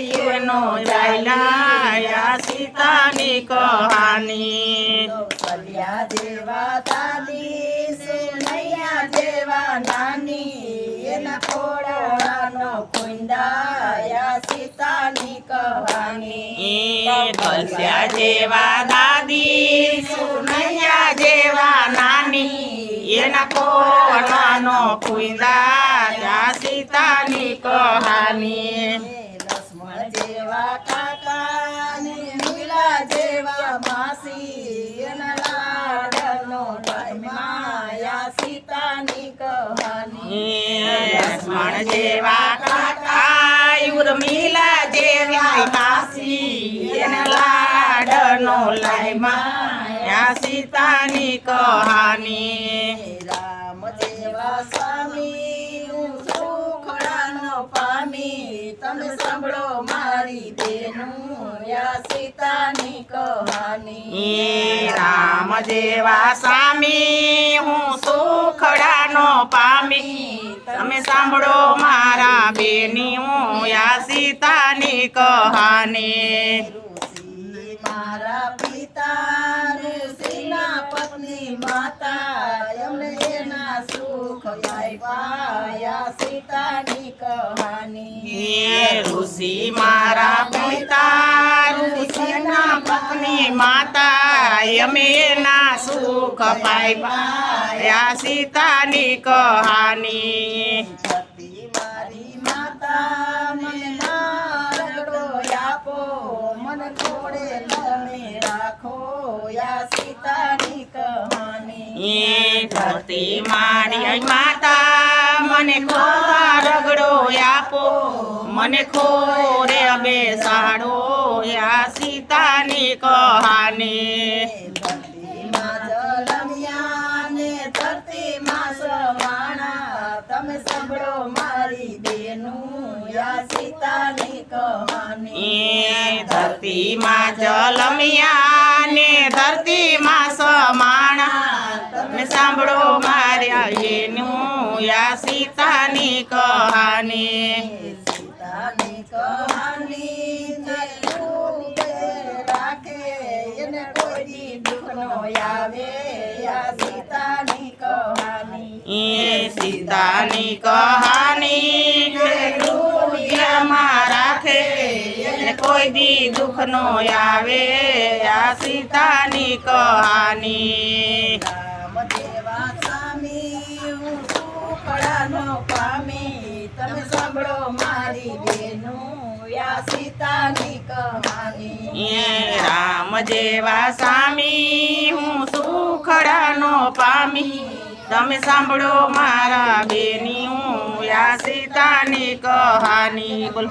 એનો ચાલ્યા સીતાની કહાની. કલ્યા જેવા તાલી સુનૈયા જેવા નાની એના ખોડાનો કુંદાયા સીતાની કહાની. કલ્યા જેવા દાદી સુનૈયા જેવા નાની એના કોનાનો કુંદાયા સીતાની કહાની. જેવા કાકા ને નીલા જેવા માસી લાડનો માયા સીતાની કહાની. લક્ષ્મણ જેવા કાકા ઉર્મિલા જેવા માસી લાડનો લાયમાં ત્યાં સીતાની કહાની. રામ જેવા સ્વામી હું પામી તમે સાંભળો મારી બેનું યા સીતાની કહાની. રામ જેવા સ્વામી હું સુખડાનો પામી. તમે સાંભળો મારા બેની હું યા સીતાની કહાની. મારા પિતા પત્ની માતા સુખ આપ્યા યા સીતાની કહાની. ઋષિ મારા પિતા ઋષિના પત્ની માતા અમે ના સુખ પાય યા સીતાની કહાની. સતી મારી માતા મને રાખો યા સીતાની કહાની. એ ધરતી મારી માતા મને ખોવા રગડો આપો. મને ખોરે બેસાડો યા સીતાની કહાની. તમે સાંભળો મારી બેનું યા સીતાની કહાની. ધરતી ધરતીમાં જલમિયા ને ધરતીમાં સાંભળો માર્યા એનું યા સીતાની કહાની. સીતાની કહાની રાખે એને કોઈ દુઃખ નો આવે યા સીતાની કહાની. એ સીતાની કહાની રાખે એને કોઈ દી દુઃખ નો આવે આ સીતાની કહાની. સુખડાનો પામી, તમે સાંભળો મારી બેનું, યા સીતાની કહાની. એ રામ જેવા સ્વામી હું સુખડાનો પામી. તમે સાંભળો મારા બેની, હું યા સીતાની કહાની. બોલો.